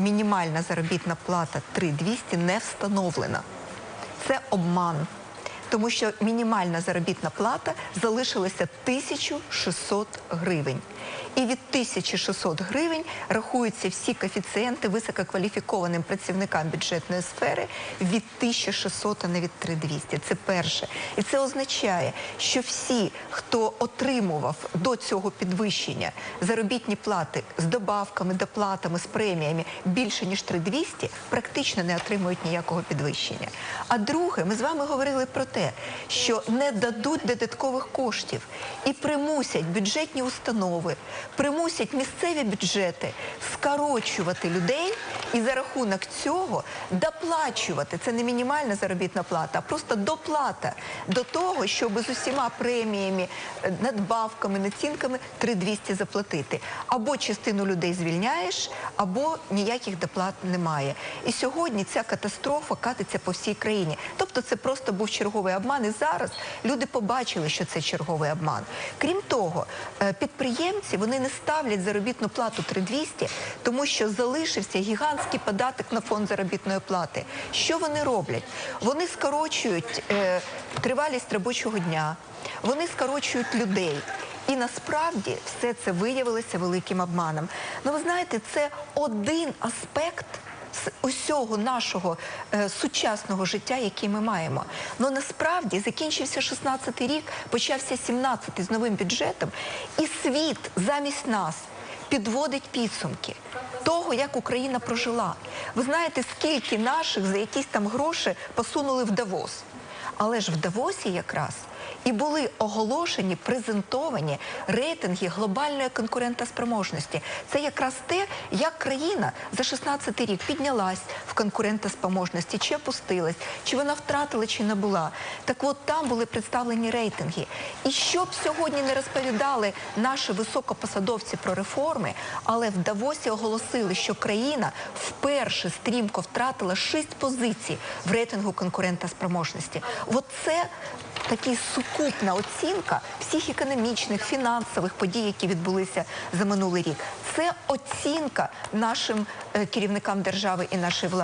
мінімальна заробітна плата 3200 не встановлена. Це обман. Тому що мінімальна заробітна плата залишилася 1600 гривень. І від 1600 гривень рахуються всі коефіцієнти висококваліфікованим працівникам бюджетної сфери від 1600, а не від 3200. Це перше. І це означає, що всі, хто отримував до цього підвищення заробітні плати з добавками, доплатами, з преміями більше ніж 3200, практично не отримують ніякого підвищення. А друге, ми з вами говорили про те, що не дадуть додаткових коштів і примусять бюджетні установи, примусять місцеві бюджети скорочувати людей і за рахунок цього доплачувати. Це не мінімальна заробітна плата, а просто доплата до того, щоб з усіма преміями, надбавками, націнками 3200 заплатити. Або частину людей звільняєш, або ніяких доплат немає. І сьогодні ця катастрофа катиться по всій країні. Тобто це просто був черговий обман. І зараз люди побачили, що це черговий обман. Крім того, е, підприємці вони не ставлять заробітну плату 3200, тому що залишився гігантський податок на фонд заробітної плати. Що вони роблять? Вони скорочують е, тривалість робочого дня, вони скорочують людей. І насправді все це виявилося великим обманом. Ну, ви знаєте, це один аспект з усього нашого е, сучасного життя, яке ми маємо. Ну насправді закінчився 16-й рік, почався 17-й з новим бюджетом, і світ замість нас підводить підсумки того, як Україна прожила. Ви знаєте, скільки наших за якісь там гроші посунули в Давос. Але ж в Давосі якраз і були оголошені, презентовані рейтинги глобальної конкурентоспроможності. Це якраз те, як країна за 16 рік піднялась в конкурентоспроможності, чи опустилась, чи вона втратила, чи не була. Так от там були представлені рейтинги. І що б сьогодні не розповідали наші високопосадовці про реформи, але в Давосі оголосили, що країна вперше стрімко втратила 6 позицій в рейтингу конкурентоспроможності. От це такий сукупна оцінка всіх економічних, фінансових подій, які відбулися за минулий рік. Це оцінка нашим е, керівникам держави і нашій владі.